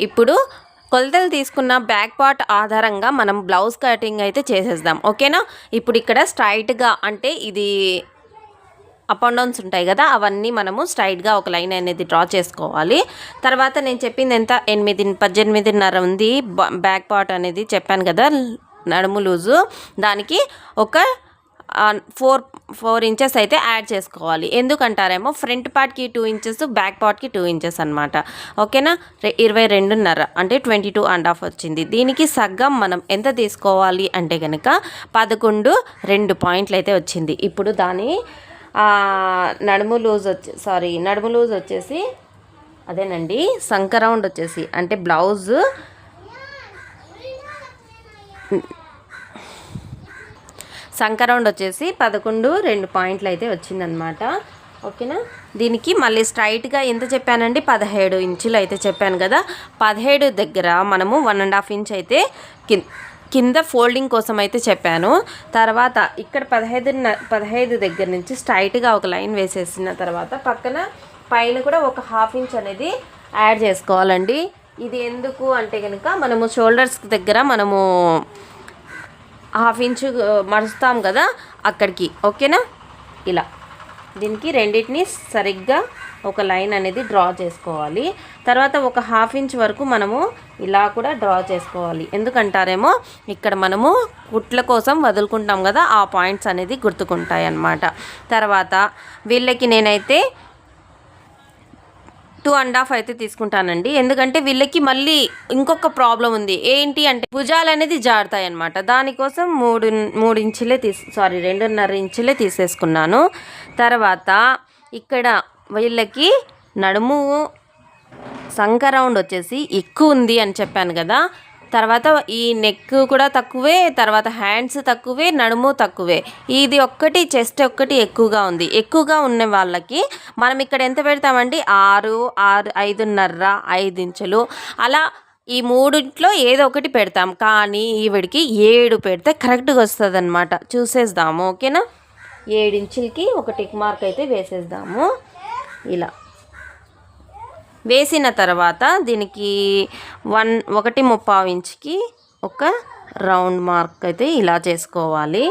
ఇప్పుడు కొలతలు తీసుకున్న బ్యాక్ పార్ట్ ఆధారంగా మనం బ్లౌజ్ కటింగ్ అయితే చేసేద్దాం. ఓకేనా? ఇప్పుడు ఇక్కడ స్ట్రైట్గా అంటే ఇది అప్ అండ్ డౌన్స్ ఉంటాయి కదా అవన్నీ మనము స్ట్రైట్గా ఒక లైన్ అనేది డ్రా చేసుకోవాలి. తర్వాత నేను చెప్పింది ఎంత? ఎనిమిది పద్దెనిమిదిన్నర ఉంది. బ- బ్యాక్ పార్ట్ అనేది చెప్పాను కదా నడుము లూజు. దానికి ఒక ఫోర్ ఫోర్ ఇంచెస్ అయితే యాడ్ చేసుకోవాలి. ఎందుకంటారేమో ఫ్రంట్ పార్ట్కి టూ ఇంచెస్ బ్యాక్ పార్ట్కి టూ ఇంచెస్ అనమాట ఓకేనా? ఇరవై రెండున్నర అంటే ట్వంటీ టూ అండ్ హాఫ్ వచ్చింది. దీనికి సగ్గం మనం ఎంత తీసుకోవాలి అంటే కనుక పదకొండు రెండు పాయింట్లు అయితే వచ్చింది. ఇప్పుడు దాని నడుము లూజ్ వచ్చే సారీ నడుము లూజ్ వచ్చేసి అదేనండి సంక రౌండ్ వచ్చేసి అంటే బ్లౌజ్ సంకరౌండ్ వచ్చేసి పదకొండు రెండు పాయింట్లు అయితే వచ్చిందనమాట ఓకేనా? దీనికి మళ్ళీ స్ట్రైట్గా ఎంత చెప్పానండి? పదిహేడు ఇంచులు అయితే చెప్పాను కదా. పదిహేడు దగ్గర మనము వన్ అండ్ హాఫ్ ఇంచ్ అయితే కింద ఫోల్డింగ్ కోసం అయితే చెప్పాను. తర్వాత ఇక్కడ పదహైదు పదహైదు దగ్గర నుంచి స్ట్రైట్గా ఒక లైన్ వేసేసిన తర్వాత పక్కన పైన కూడా ఒక హాఫ్ ఇంచ్ అనేది యాడ్ చేసుకోవాలండి. ఇది ఎందుకు అంటే కనుక మనము షోల్డర్స్ దగ్గర మనము హాఫ్ ఇంచు మరుస్తాం కదా అక్కడికి. ఓకేనా? ఇలా. దీనికి రెండింటిని సరిగ్గా ఒక లైన్ అనేది డ్రా చేసుకోవాలి. తర్వాత ఒక హాఫ్ ఇంచ్ వరకు మనము ఇలా కూడా డ్రా చేసుకోవాలి. ఎందుకంటారేమో ఇక్కడ మనము కుట్ల కోసం వదులుకుంటాం కదా ఆ పాయింట్స్ అనేది గుర్తుకుంటాయి అన్నమాట తర్వాత వీళ్ళకి నేనైతే టూ అండ్ హాఫ్ అయితే తీసుకుంటానండి. ఎందుకంటే వీళ్ళకి మళ్ళీ ఇంకొక ప్రాబ్లం ఉంది. ఏంటి అంటే భుజాలు అనేది జారుతాయి అనమాట దానికోసం మూడు మూడు ఇంచులే తీసు సారీ రెండున్నర ఇంచులే తీసేసుకున్నాను. తర్వాత ఇక్కడ వీళ్ళకి నడుము సంఖ రౌండ్ వచ్చేసి ఎక్కువ ఉంది అని చెప్పాను కదా. తర్వాత ఈ నెక్ కూడా తక్కువే తర్వాత హ్యాండ్స్ తక్కువే నడుము తక్కువే. ఇది ఒక్కటి చెస్ట్ ఒక్కటి ఎక్కువగా ఉంది. ఎక్కువగా ఉన్న వాళ్ళకి మనం ఇక్కడ ఎంత పెడతామండి? ఆరు ఆరు ఐదున్నర ఐదు ఇంచులు అలా ఈ మూడింట్లో ఏదో ఒకటి పెడతాం. కానీ ఈవిడికి ఏడు పెడితే కరెక్ట్గా వస్తుంది అనమాట చూసేద్దాము ఓకేనా? ఏడు ఇంచులకి ఒక టిక్ మార్క్ అయితే వేసేద్దాము. ఇలా. వేసిన తర్వాత దీనికి వన్ ఒకటి ముప్పావు ఇంచుకి ఒక రౌండ్ మార్క్ అయితే ఇలా చేసుకోవాలి.